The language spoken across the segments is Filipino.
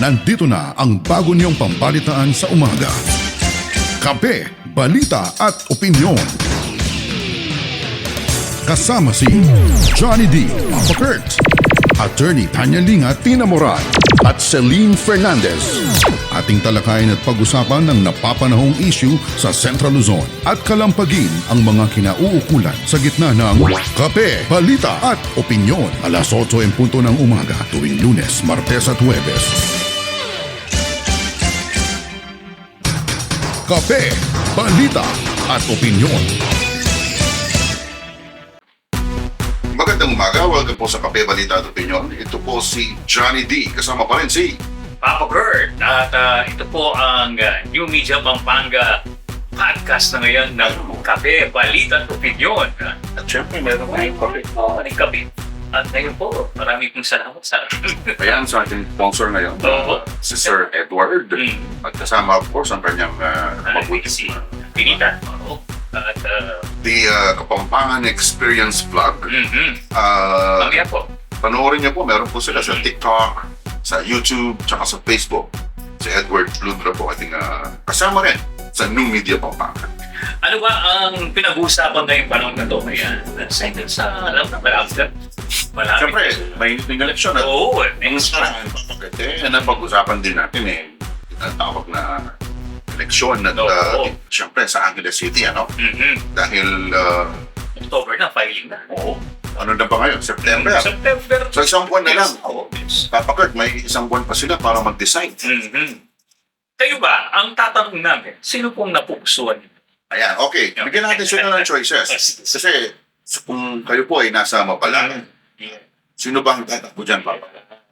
nandito na ang bago niyong pambalitaan sa umaga. Kape, balita at opinyon. Kasama si Johnny D. Papa Kurt, Attorney Tanya Linga Tina Moran at Celine Fernandez. Ating talakayin at pag-usapan ng napapanahong issue sa Central Luzon at kalampagin ang mga kinauukulan sa gitna ng kape, balita at opinyon. Alas 8 en punto ng umaga tuwing lunes, martes at huwebes. Kape, balita at opinyon. Magandang umaga, welcome po sa Kape, Balita at Opinyon. Ito po si Johnny D. Kasama pa rin si Papa Bird. At ah, ito po ang ah, New Media Pampanga podcast na ngayon ng Kape, Balita at Opinion. At syempre, meron tayong kape. Oh, may kape. At ngayon po, marami pong salamat sa Ayan sa ating sponsor ngayon, Oo. si Sir Edward. Mm. At kasama of course ang kanyang uh, Ah, mabuti. si Pinita. Oo. At uh, The uh, Kapampangan Experience Vlog. mm-hmm. Uh, mamaya po. panoorin niyo po, meron po sila sa TikTok, sa YouTube, tsaka sa Facebook. Si Edward Bludra po ating uh, kasama rin sa New Media Pampanga. Ano ba ang pinag-uusapan ngayong panahon na to? Ayan. Sa, sa alam na, ka. Marami. Siyempre, may ng eleksyon at Oo, Ang next sarang papakete, yan ang pag-usapan din natin eh. Tinatawag na eleksyon at Oo. uh, siyempre sa Angeles City, ano? Mm-hmm. Dahil, uh, October na, filing na. oo, ano na ba ngayon? September. September. So isang buwan na lang. Oo, yes. Papa Kurt, may isang buwan pa sila para mag-decide. Mhm. Kayo ba, ang tatanong namin, sino pong napupusuan niyo? Ayan, okay. Bigyan natin sila ng choices. Kasi so, kung kayo po ay nasa Mabalangan, sino bang tatakbo dyan, Papa?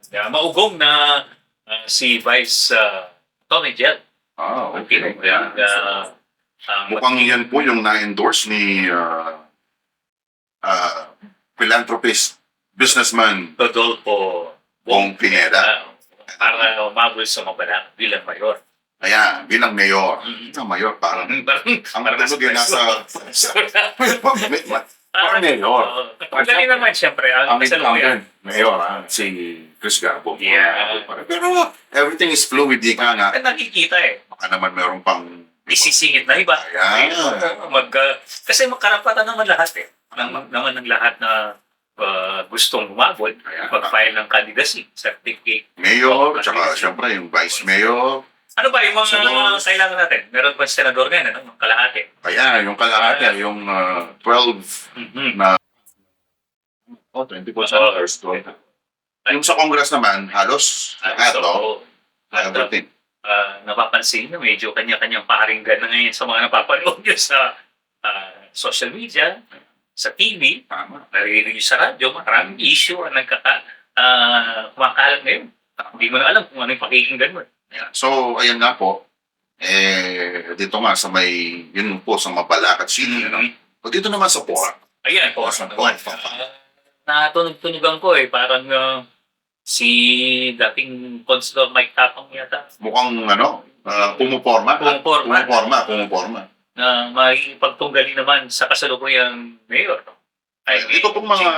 Yeah, maugong na ah, si Vice uh, Tony Jel. Ah, Okay. okay. Ang, ah, ang Mukhang yan po yung na-endorse ni uh, uh, philanthropist, businessman, Rodolfo Bong Pineda. Ah, para umabol sa mabalang bilang mayor. Ayan, bilang mayor. Mhm. Ang mayor, parang... Parang, Ang tulog ay nasa... Parang mayor. Dali naman siyempre. Ang Ang incumbent mayor, ah, si Chris Garbo. Yeah. Pero everything is fluid, di ka nga. Eh, nakikita eh. Baka naman meron pang... Isisingit na iba. Ayan. Mag, ah, kasi magkarapatan naman lahat eh. Ng, naman ng lahat na ah, gustong humabol, mag-file ng candidacy certificate. Mayor, tsaka siyempre yung vice mayor. Ano ba yung mga Senador. kailangan natin? Meron ba senador ngayon? Ano? Kalahati. Kaya yung kalahati, yung uh, 12 Mhm. Oh, 24 senators. 12. Yung sa Congress naman, halos lahat, no? So, at, uh, Everything. ah, napapansin na medyo kanya-kanyang paringgan na ngayon sa mga napapanood nyo sa ah, social media, sa TV, Tama. naririnig nyo sa radyo, maraming issue ang nagkaka, ah, kumakalat ngayon. Hindi mo na alam kung ano yung pakikinggan mo. Ayan. So, ayan nga po. Eh, dito nga sa may, yun po sa Mabalacat City. Ano? O dito naman sa Port. Ayan po, Asan ano po? naman. Ah, natunog-tunugan ko eh, parang ah, si dating Consular Mike Tapang yata Mukhang ano, uh, pumuporma. Pumuporma. Pumuporma, pumuporma. na makikipagtunggali naman sa kasalukuyang mayor. Ay, Ito pong mga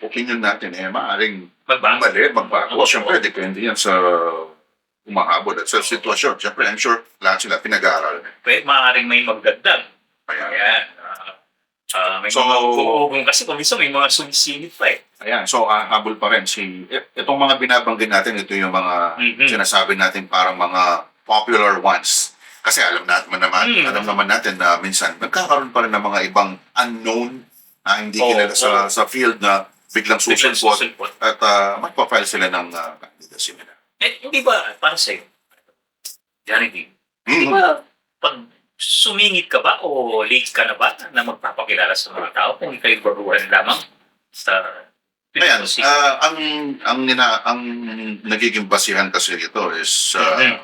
opinion natin eh, maaaring Magbago. mali, magbago. Siyempre, depende yan sa umahabol at sa sitwasyon. Siyempre, I'm sure lahat sila pinag-aaral. Pwede, maaaring may magdagdag. Kaya, Ayan. Ah, ah, may So- mga umuugong kasi kung minsan may mga sumisingit pa eh. ayan. So, habol pa rin si... eh, Itong mga binabanggit natin, ito yung mga Mhm. sinasabi natin parang mga popular ones. Kasi alam natin naman, Mm. alam naman natin na minsan nagkakaroon pa rin ng mga ibang unknown na hindi Oo, kilala sa oo. sa field na biglang susulpot. at uh, magpa-file sila ng uh, candidacy nila. Eh, hindi ba, para sa'yo, Johnny hindi ba pag sumingit ka ba o late ka na ba na magpapakilala sa mga tao kung ikaw'y baruhan lamang sa Ayan, ah, ang ang nina, ang nagiging basihan kasi ito is uh, Mhm.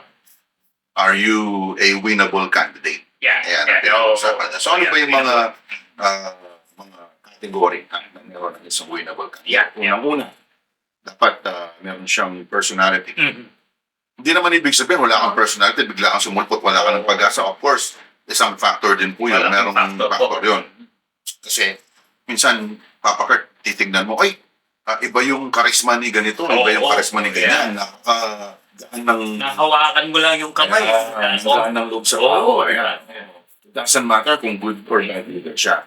are you a winnable candidate? yeah, Ayan, yeah, oo, niya. So ano yeah, ba yung mga ah, mga category na meron ng isang winnable candidate? Yeah, yeah. Unang-una, dapat ah, meron siyang personality. Mhm. Hindi naman ibig sabihin wala kang personality, bigla kang sumulpot, wala ka ng pag-asa. Of course, isang factor din po yun. Merong factor factor, yun. Kasi, minsan, Papa Kurt, titignan mo, ay, ah, iba yung karisma ni ganito, iba Oo, yung oo, karisma ni yeah. ganyan. Nakaka Gaan ng... Nahawakan mo lang yung kamay. Oo. gaan ng loob sa Oo, tao. Ayan. It doesn't matter kung good or bad leader siya.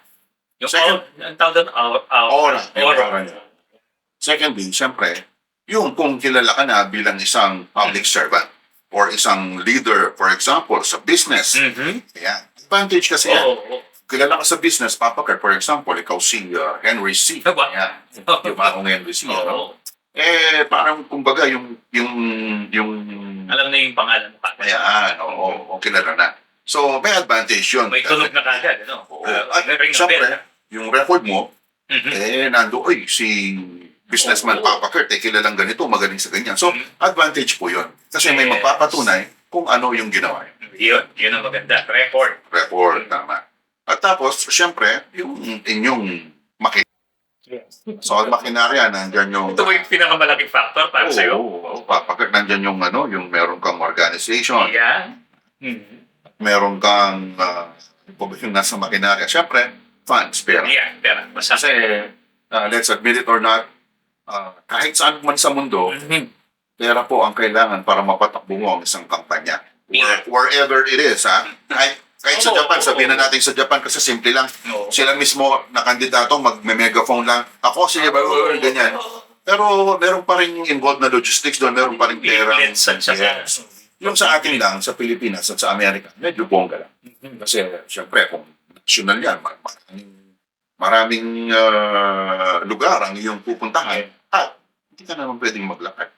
Yung Second- ang tawag doon, out. Aura. Aura. Aura niya. Secondly, siyempre, yung kung kilala ka na bilang isang public servant or isang leader, for example, sa business. Mhm. Ayan. Advantage kasi yan. Oo. Kilala ka sa business, Papa Kurt, for example, ikaw si uh, Henry C. Diba? Ayan. Di ba akong Henry C? ano? Oo. Eh, parang kumbaga yung, yung, yung, Alam na yung pangalan mo. kagad. ayan, oo, oo, kilala na. So, may advantage yun. May tunog na kagad. Ano? Oo. Uh, At ring a syempre, bell. yung record mo, Mhm. eh, nando, oy, si businessman Oo. Papa Kurt, eh, kilalang ganito, magaling sa ganyan. So, Mhm. advantage po yun. Kasi may Yes. magpapatunay kung ano yung ginawa. Yun. Yun ang maganda. Record. Record, tama. At tapos, syempre, yung inyong maki So, ang makinarya, nandyan yung... Ito ba yung pinakamalaking factor para Oo, sa'yo? oo. Papagkat nandyan yung ano, yung meron kang organization, Yan. Mhm. meron kang uh, yung nasa makinarya. Siyempre, funds, pera. Yan. Pera. Basta. Kasi, uh, let's admit it or not, uh, kahit saan man sa mundo, Mhm. pera po ang kailangan para mapatakbo mo ang isang kampanya. Yeah. Where, wherever it is, ha? Kahit, kahit sa Japan, sabihin na natin sa Japan kasi simple lang. Sila mismo na kandidato, mag-megaphone lang. Ako, sige ba, ganyan. Pero meron pa rin involved na logistics doon, meron pa rin pera. Yes. Yung sa atin lang, sa Pilipinas at sa Amerika, medyo bongga lang. Mhm. Kasi, syempre, kung national yan, mar- maraming, ah, lugar ang iyong pupuntahan. At, hindi ka naman pwedeng maglakad.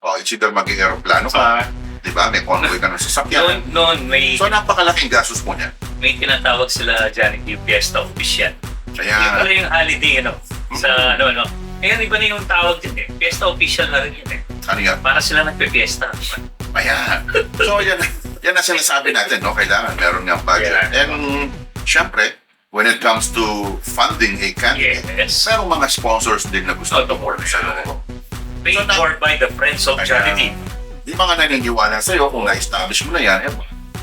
O, it's either mag-aeroplano ka, di ba? May convoy ka ng Noon, sasakyan. noon may, So, napakalaking gastos mo niyan. may tinatawag sila dyan yung fiesta official. Yung Kaya, pala yung holiday, ano, sa ano, ano. Ngayon, iba na yung tawag din eh. Fiesta official na rin yun eh. ano yan? Para sila nagpe-fiesta. Ayan. So, yan, yan ang sinasabi natin, no? Kailangan meron nga budget. Yeah. And, syempre, when it comes to funding a candidate, Yes. merong mga sponsors din na gusto Oh, tumulong sa loob. Paid So, for by the Friends of Ayan. Charity. Di nga naniniwala sa'yo kung na-establish mo na yan, eh,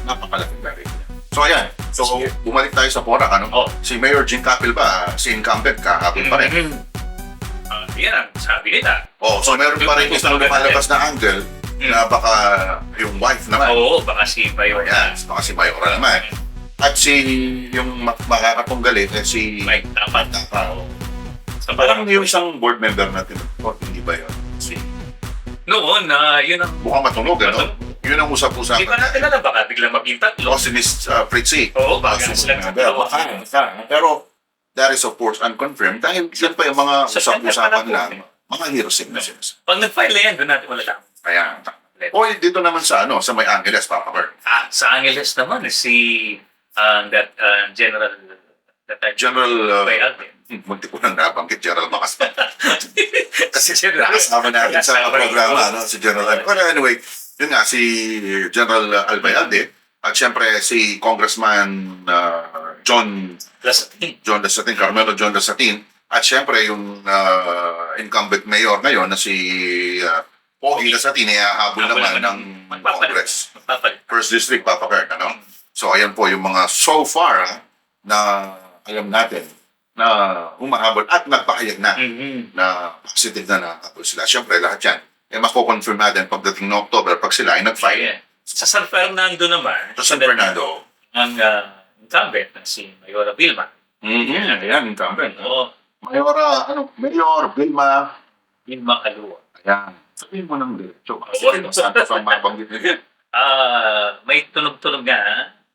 napakalaking bagay niya. So, ayan. So, bumalik tayo sa Porac, ano? Oh. Si Mayor Jing Capil ba, si incumbent, kahapon pa rin. Ah, yan ang sabi nila. Oh, so meron pa rin isang lumalabas na angle Mm. na baka yung wife naman. Oo, baka si Mayor Ayan, baka si Mayora naman. At si yung mak- makakatunggalit, eh, si Mike Tapat. Tapa. Sa Parang yung isang board member natin, o hindi ba yun? Si, noon na yun ang mukhang matunog, ano? Yun ang usap-usapan. Hindi pa natin alam baka biglang maging tatlo. O si Miss uh, Fritzy. Oo, baka Ang sila member. Baka, baka. Pero, that is of course unconfirmed dahil yan pa yung mga Sa usap-usapan pa lang. Mga hero signals. Pag nag-file na yan, doon natin malalaman. Kaya, o dito naman sa ano, sa may Angeles, Papa Kurt. Ah, sa Angeles naman, si um, that uh, General that uh, General, uh, Bayalde. Hmm, Munti ko nang nabanggit General Macas. Kasi General. Kasama natin sa rin. programa, ano, si General Al- Pero anyway, yun nga, si General Albayalde, at syempre si Congressman uh, John Plus, John Dasatin, Carmelo John Dasatin, at syempre yung uh, incumbent mayor ngayon na si uh, Pogi Dasatin, ay hahabol Habol naman ng. Congress. First District, Papa Kurt, ano? So, ayan po yung mga so far ah, na alam natin na humahabol at nagpahayag na Mhm. na positive na nakahabol sila. Siyempre, lahat yan. Eh, mako-confirm natin pagdating ng October pag sila ay nag-file. Ayan. Sa San Fernando naman, Sa San Fernando. ang uh, incumbent na si Mayora Vilma. Mm-hmm. Ayan, incumbent. Oo, Mayora, ano, Mayor, Vilma. Vilma Kalua. Ayan. Sabihin mo ng diretso. Kasi Oo. saan pa mabanggit. Ah, may tunog-tunog nga.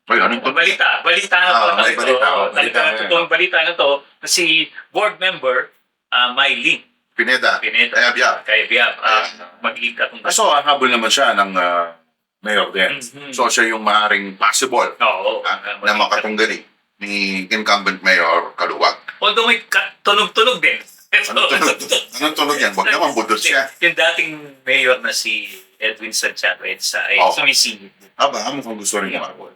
Ay, anong? Balita, balita na Ah, po may ito. balita, oh, balita Balita na yan. totoong balita na to na si board member uh, Mylene Pineda. Pineda. Kaya biya. Kaya Biab, uh, Ayan. magiging katong Kaso, ah, habol naman siya ng ah, mayor din. Mhm. So, siya yung maaaring possible Oo. ah, ah, na makatunggali ni incumbent mayor Kaluwag. Although may ka- tunog-tunog din. Anong tunog? Anong tunog yan? Huwag naman budol siya. Yung dating mayor na si Edwin Santiago Edsa ay Oo. sumisingit. Aba, mukhang gusto rin umabol.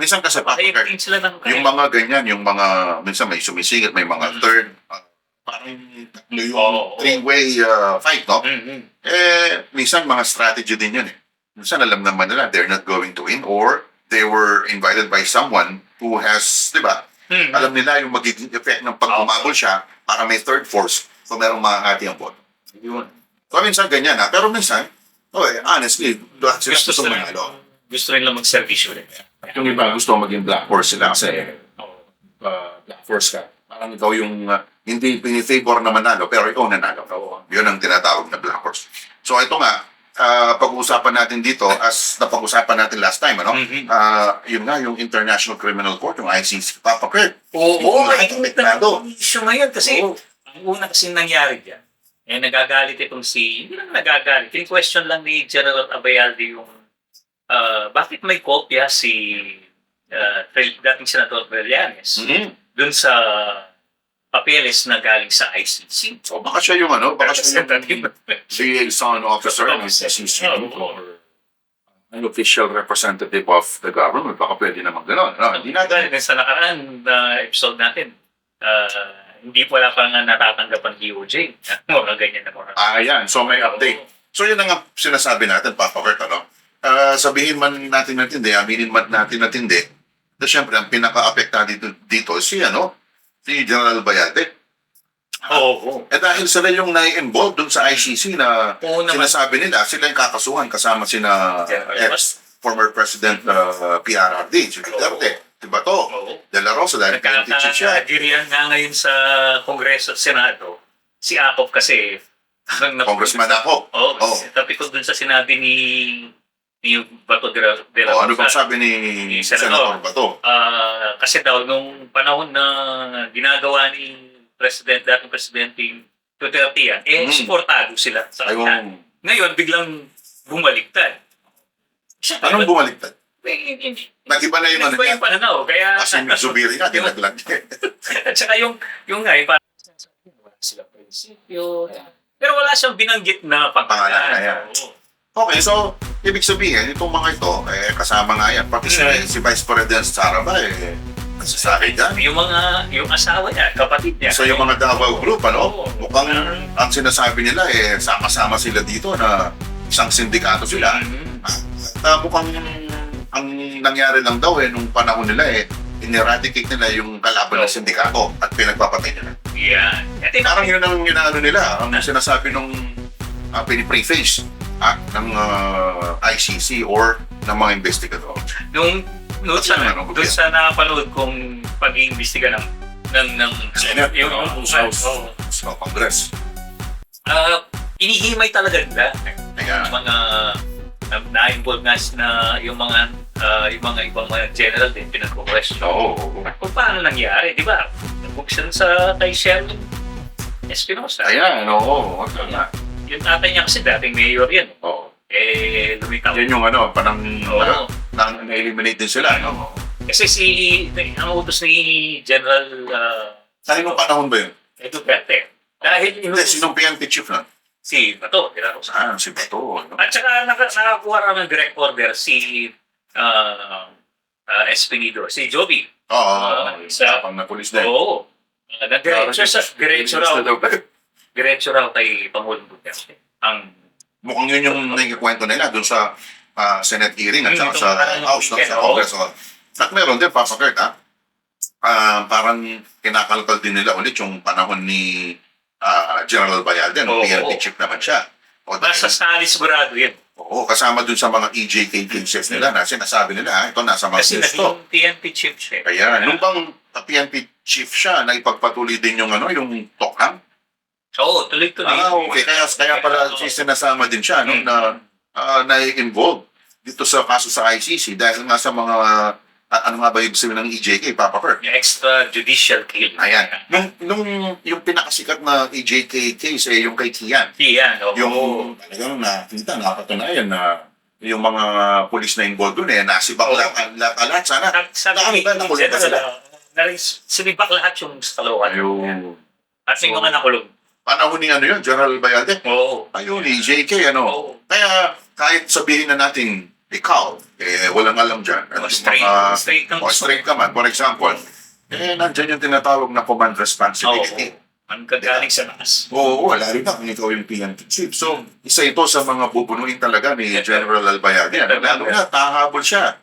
Minsan kasi, Papa Ay, din sila ng yung mga ganyan, yung mga, minsan may sumisingit, may mga Mm. third, ah, parang tatlo yung Oo. three-way ah, fight, no? Mhm. Eh, minsan mga strategy din yun eh. Minsan alam naman nila they're not going to win or they were invited by someone who has, di ba? Mhm. Alam nila yung magiging effect ng pag umabol siya para may third force so merong mahahati ang boto. Yun. So minsan ganyan ha. Pero minsan, Oh, eh, honestly, lahat sila Gusto gusto manalo. gusto rin lang mag-servisyo rin. Yung iba gusto maging Black Horse sila kasi uh, Black Horse ka. Parang ikaw yung uh, hindi pinifavor na manalo, pero ikaw nanalo. Yun ang tinatawag na Black Horse. So ito nga, ah, pag-uusapan natin dito, as napag-usapan natin last time, ano? Mhm. Ah, yun nga, yung International Criminal Court, yung ICC, Papa Kurt. Oo, Oo, ay, ay, na ano? ng issue ngayon kasi Oo. ang una kasi nangyari dyan, eh nagagalit itong si, hindi lang nagagalit, yung question lang ni General Abayalde yung ah, bakit may kopya si uh, dating Senator Trillanes Mhm. dun sa papeles na galing sa ICC. So baka siya yung ano, baka siya yung liaison officer ng. ICC Oo. or an official representative of the government. Baka pwede naman gano'n. No, hindi natin. Dahil sa nakaraan na episode natin, ah, hindi wala pa nga natatanggap ang DOJ. Mga ganyan na mga. Ah, yan. So may update. So yun ang sinasabi natin, Papa Kurt, ano? Ah, sabihin man natin na tindi, aminin man natin na tindi, na syempre, ang pinaka-apekta dito, dito si, ano, si General Bayate. Oo. Eh dahil sila yung nai-involved dun sa ICC na Oo naman. sinasabi nila, sila yung kakasuhan kasama sina General ex former President uh, PRRD, si Duterte, di ba to? Oo. De La Rosa, dahil pinag-teach siya. Nagkakadirian nga ngayon sa Kongreso at Senado. Si Akop kasi. nang- Congressman ako. Oo. Tapi ko dun sa sinabi ni ni Bato de la, de la O, ano bang sabi ni Ni Senador. Senator Bato? Ah, kasi daw nung panahon na ginagawa ni President, dating Presidente Duterte yan, eh, Mm. supportado sila sa kanya. Ayun. Ngayon, biglang bumaliktad. Siya, Anong bumaliktad? Eh, hindi- Nag-iba na yung ano Nag-iba niya. yung pananaw. Kaya, Kasi yung Yung- dinaglag niya. At saka yung, yung nga, parang wala silang prinsipyo. Pero wala siyang binanggit na Pangalan, pangalan. ayan. Oo. Okay, so, ibig sabihin, itong mga ito, eh, kasama nga yan. Pati si, Mm. si Vice President Sara ba, eh, kasasali dyan. Yung mga, yung asawa niya, kapatid niya. So, yung mga Davao Group, ano, Oo. mukhang ang sinasabi nila, eh, sama-sama sila dito na isang sindikato sila. Mhm. At uh, mukhang ang nangyari lang daw, eh, nung panahon nila, eh, in-eradicate nila yung kalaban ng sindikato at pinagpapatay nila. At Parang yun ang inaano nila, ang sinasabi nung uh, pinipreface ah, ng uh, ICC or ng mga investigador. Nung doon sa, Ano, doon sa napanood kong pag-iimbestiga ng ng ng Senate, yung, no? yung, sa, oo. sa Congress. Ah, inihimay talaga nila yung mga na, na-involve nga na yung mga ah, yung mga ibang mga general din pinag-question. oo. oo. Kung paano nangyari, di ba? Nag-booksan sa kay Sherwin Espinosa. Ayan, oo. oo, tama. Yung tatay niya kasi dating mayor yan. Oo. Eh, lumitaw. Yan yung ano, parang Oo. na, na-eliminate din sila, no? Kasi si, ang utos ni General uh, Sa inong panahon ba yun? Duterte. Dahil Hindi, inutos sinong PNP chief na? si Bato, di ba? Rosa? Ah, si Bato. No? At saka naka, nakakuha raw ng direct order si uh, uh, Espinido, si Joby. Oo, Ah, sa pang na police din. Oo. Uh, Nag-diretso sa diretso raw, diretso raw kay Pangulong Duterte. Ang Mukhang yun yung nagkikwento nila dun sa ah, Senate hearing at Mm, saka sa House, no, sa oo. Congress. Oh. At meron din, Papa Kurt, ha? Ah, parang kinakalkal din nila ulit yung panahon ni ah, General Bayalde, no? Oo. PNP chief naman siya. O, dahil, sali sigurado yan. oo, kasama dun sa mga EJK cases nila na sinasabi nila, ha, ito nasa mga Kasi news to. naging PNP chief siya. Kaya, nung bang ah, PNP chief siya, na ipagpatuloy din yung ano, yung Tokang? Oo, tuloy-tuloy. Ah, okay. Kaya, kaya pala si sinasama din siya, no, Mm. na uh, na-involve dito sa kaso sa ICC dahil nga sa mga ah, ano nga ba yung sabihin ng EJK, Papa Kurt? Yung extrajudicial kill. Ayan. Nung, nung yung pinakasikat na EJK case, eh, yung kay Kian, Yan, oo. yung talagang nakita, napatunayan na yung mga pulis na involved doon eh, nasibak Oo. lahat, lahat, lahat sana. Sabi- Sabi ni nakulong ba sila? Narin, sinibak lahat yung skalokan. Ayun. At yung mga nakulong. Panahon ni ano yun, General Bayalde? Oo. Ayun, EJK, ano? Oo. Kaya kahit sabihin na natin, ikaw, eh, walang alam dyan. At Oh, straight, mga- straight ng o straight ka man, for example, eh, nandyan yung tinatawag na command Oo. responsibility. Ang kagaling sa taas. Oo, wala rin na kung ikaw yung PNP chief. So, isa ito sa mga bubunuin talaga ni General Albayade. Ano, lalo na, tahabol siya.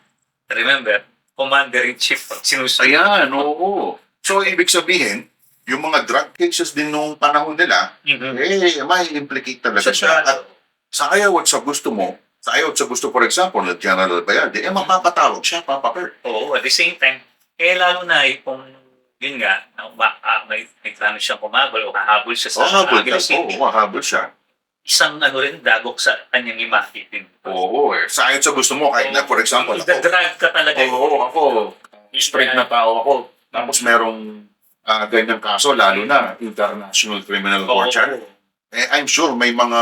Remember, Commander-in-Chief pag sinusunod. Ayan, oo. So, ibig sabihin, yung mga drug cases din nung panahon nila, Mhm. eh, may implicate talaga siya. At sa ayaw at sa gusto mo, sa ayaw at sa gusto, for example, ng General Bayardi, eh mapapatawag siya, Papa Kurt. Oo, at the same time, eh lalo na eh, kung yun nga, na ah, may, may plano siyang kumabol o hahabol siya sa Oh, habol Angeles. City. Oo, siya. Isang ano rin, dagok sa kanyang imahe din. Oo, eh. Sa ayaw at sa gusto mo, kahit na, for example, ako, Ida-drag ka talaga. Oo, ako, straight na tao ako. Tapos merong ah, ganyang kaso, lalo na International Criminal Court siya. Eh, I'm sure may mga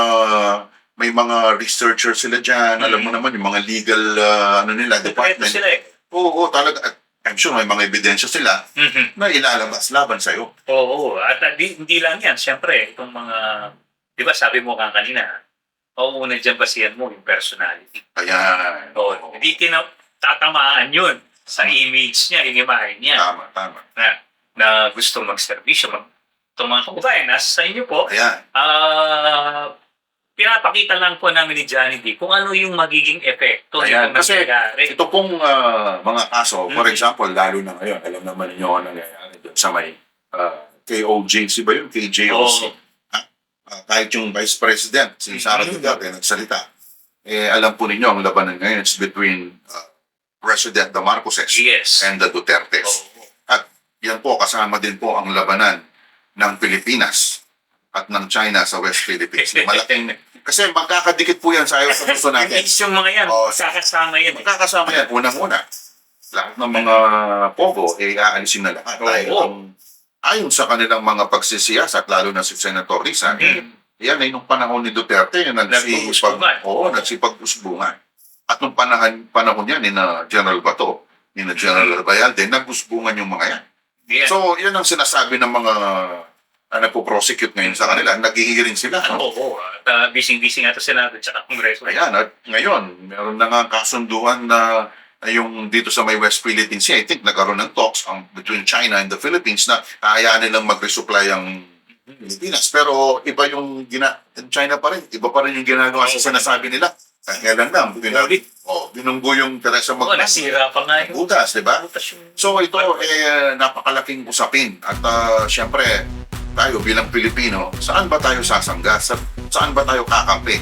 may mga researchers sila dyan. Alam mo Mm. naman, yung mga legal ah, ano nila, Ito department. sila eh. Oo, oo, talaga. At I'm sure may mga ebidensya sila Mhm. na ilalabas laban sa'yo. Oo, at uh, di, hindi lang yan. Siyempre, itong mga, di ba sabi mo nga kanina, mauuna dyan basihan mo yung personality. Kaya, Oo, hindi tina, tatamaan yun sa image niya, yung imahe niya, tama, tama. na, na gusto magservisyo. Mag, kababayan, nasa sa inyo po, Ayan. ah pinapakita lang po namin ni Johnny D kung ano yung magiging epekto Ayan, nitong kasi nangyayari. Ito pong ah, mga kaso, for Mhm. example, lalo na ngayon, alam naman ninyo ano nangyayari doon sa may ah, KOJC ba yun? KJOC. Oo. Ha? Ah, kahit yung Vice President, si Sara Mhm. Duterte, nagsalita. Eh, alam po ninyo, ang labanan ngayon is between ah, President Marcoses Yes. and the Dutertes. Oo. Yan po, kasama din po ang labanan ng Pilipinas at ng China sa West Philippines. Malaking, kasi magkakadikit po yan sa ayaw sa gusto natin. Yung yung mga yan, kakasama yan. eh. Magkakasama yan, unang-una. Lahat ng mga pogo, eh, aalisin na lahat. Oo. Dahil ang, ayon sa kanilang mga pagsisiyasat, lalo na si Senator Risa, eh, yan ay nung panahon ni Duterte, yung nagsipag, Nagpag-usbungan. oo, nagsipag-usbungan. At nung panahon, panahon yan, ni na General Bato, ni na General Bayalde, nag-usbungan yung mga yan. Yan. So, yan ang sinasabi ng mga uh, nagpo-prosecute ngayon sa kanila. Naghihiring sila. no? Oo, at uh, bising-bising nga ito Senado at Kongreso. Ayan, at ngayon, meron na nga kasunduan na na yung dito sa may West Philippine Sea, I think nagkaroon ng talks um, between China and the Philippines na hayaan nilang mag-resupply ang Pilipinas. Pero iba yung gina China pa rin, iba pa rin yung ginagawa sa sinasabi nila. Kaya lang binag oh, binunggo yung Teresa Oo, Magbanyo. nasira pa nga yung Butas, di ba? So ito eh napakalaking usapin at ah, siyempre tayo bilang Pilipino, saan ba tayo sasangga? Sa, saan ba tayo kakampi?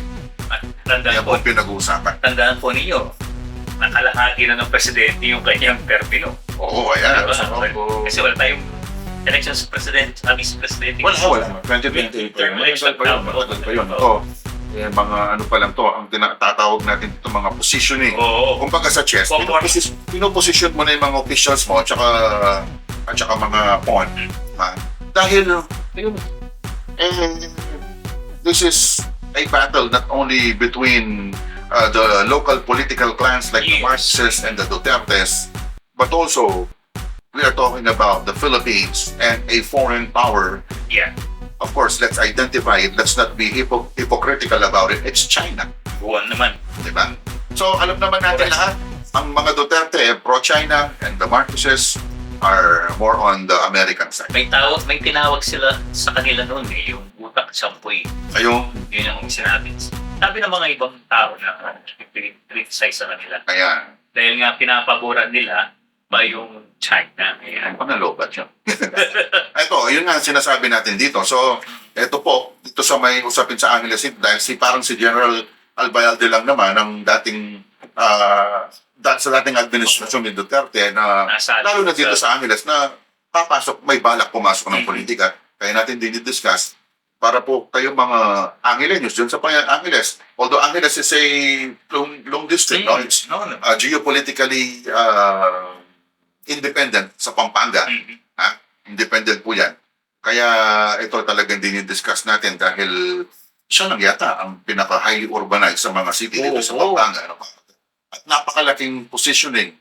At tandaan po po, pinag-uusapan. tandaan po ninyo, nakalahati na ng presidente yung kanyang termino. Oo, ayan. Diba? So, Kasi wala tayong election sa president, sa vice president. wala, wala. 2028 pa yun. Matagal pa yun. Pa yun. Ito, eh, mga ano pa lang to, ang tinatatawag natin ito mga positioning. Oo. Kumbaga sa chess, Forward. pinoposis- pinoposition mo na yung mga officials mo at saka, at saka mga pawn. Ha? Dahil, eh, this is a battle not only between uh, the local political clans like the Yes. Marxes and the Dutertes, but also we are talking about the Philippines and a foreign power. Yeah. Of course, let's identify it. Let's not be hypo- hypocritical about it. It's China. Buwan naman. Di ba? So, alam naman natin Correct. lahat, ang mga Duterte, eh, pro-China, and the Marcoses are more on the American side. May tawag, may tinawag sila sa kanila noon eh, yung utak sampoy. Ayun, Yun ang sinabi. Sabi ng mga ibang tao na criticize sa kanila. kaya, Dahil nga pinapaboran nila ba yung China. Ayan. panalobat yun. ito, yun nga ang sinasabi natin dito. So, ito po, dito sa may usapin sa Angeles City, dahil si parang si General Albayalde lang naman, ang dating, ah, da- sa dating administrasyon ni Duterte na Nasa lalo na dito sa Angeles na papasok, may balak pumasok ng Mhm. politika. Kaya natin dinidiscuss para po kayo mga Angelenos dyan sa Pang- Angeles. Although Angeles is a long, long district, no? it's no, no. uh, geopolitically uh, independent sa Pampanga. Mhm. Independent po yan. Kaya ito talagang dinidiscuss natin dahil siya lang yata ang pinaka-highly urbanized sa mga city dito sa. Pampanga. Ano? At napakalaking positioning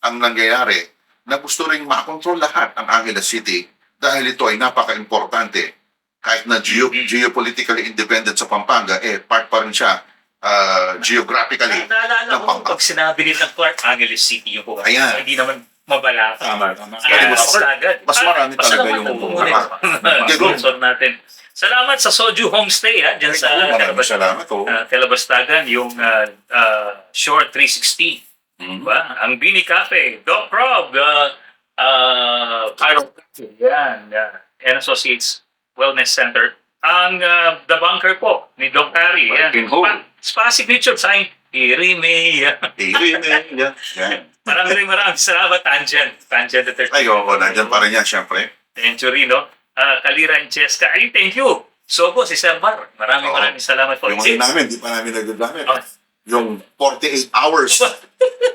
ang nangyayari na gusto ring makontrol lahat ang Angeles City dahil ito ay napaka-importante. Kahit na geo- Mm. geopolitically independent sa Pampanga, eh, part pa rin siya uh, geographically. Naalala ng ko pag sinabi nila Clark Angeles City yung pumunta. Ayan. Hindi naman mabala. Tama, tama. Ah, mas, agad. mas marami Ah, talaga yung pumunta. muna. Sponsor natin. Salamat sa Soju Homestay ha, dyan sa Telabas, salamat. Oh. uh, Telabastagan, yung uh, uh, Shore 360. Mhm. Diba? Ang Bini Cafe, Doc Rob, uh, uh, Pyro Cafe, yan, yan. And Associates Wellness Center. Ang uh, The Bunker po, ni Doc Harry, yan. Pinhole. Pa- Spa signature sign. Irimea. Irene, yan. Maraming maraming salamat, Tangent. Tangent the third. Ay, oo, nandyan pa rin yan, syempre. Thank you rin, no? Ah, Kaliran Cheska. Ay, thank you. Sobo, si Sir Mar. Maraming Oo. maraming salamat po. Yung Si, ano namin, di pa namin nagagamit. Oh. Yung 48 hours.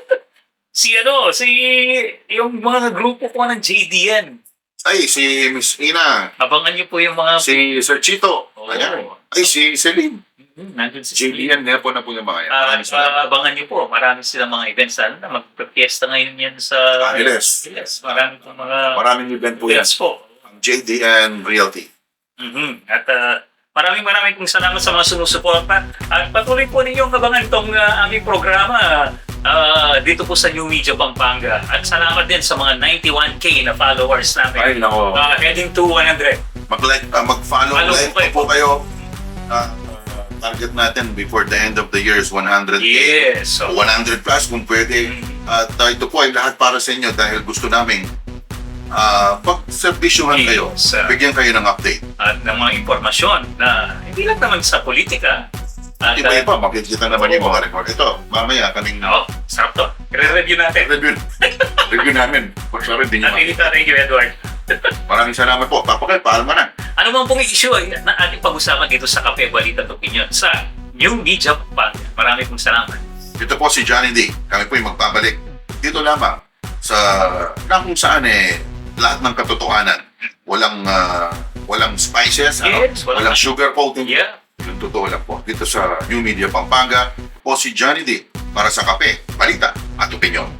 si ano, si yung mga grupo po ng JDN. Ay, si Miss Ina. Abangan niyo po yung mga... Si Sir Chito. Oo. Ayan. Ay, si Celine. Mhm, nandun si JDN, na po na po yung mga yan. Ah, Maraming salamat. ah, abangan niyo po. Marami silang mga events. Ano na, magpipiesta ngayon yan sa... Angeles. Yes, marami pong mga Maraming event po yan. events po. Ang JDN Realty. Mhm. At ah, maraming maraming pong salamat sa mga sumusuporta. At patuloy po ninyong abangan itong ah, aming programa ah, dito po sa New Media Pampanga. At salamat din sa mga 91K na followers namin. Ay, nako. Ah, heading to 100. Mag-like, ah, mag-follow, Follow like po kayo. po kayo. Ah, target natin before the end of the year is 100K. Yes. So, 100 plus kung pwede. At uh, ito po ay lahat para sa inyo dahil gusto namin uh, pag-serbisyuhan kayo. Yes, sir. Bigyan kayo ng update. at ng mga impormasyon na hindi lang naman sa politika. At, Iba-iba, makikita naman yung mga record. Ito, mamaya kaming Oo, sarap to. I-review natin. review, review namin. Oh, sorry, di nyo makita. Inita, thank you, Edward. Maraming salamat po. Papakay, paalma na. Ano bang pong issue ay na ating pag-usapan dito sa Kape Balita at Opinion sa New Media Pampanga. Marami pong salamat. Ito po si Johnny D. Kami po yung magpabalik dito lamang sa na kung saan eh lahat ng katotohanan. Walang ah, walang spices, ano? Yes, walang- walang sugar coating. Yeah. Yung totoo lang po. Dito sa New Media Pampanga po si Johnny D. para sa kape, balita at opinyon.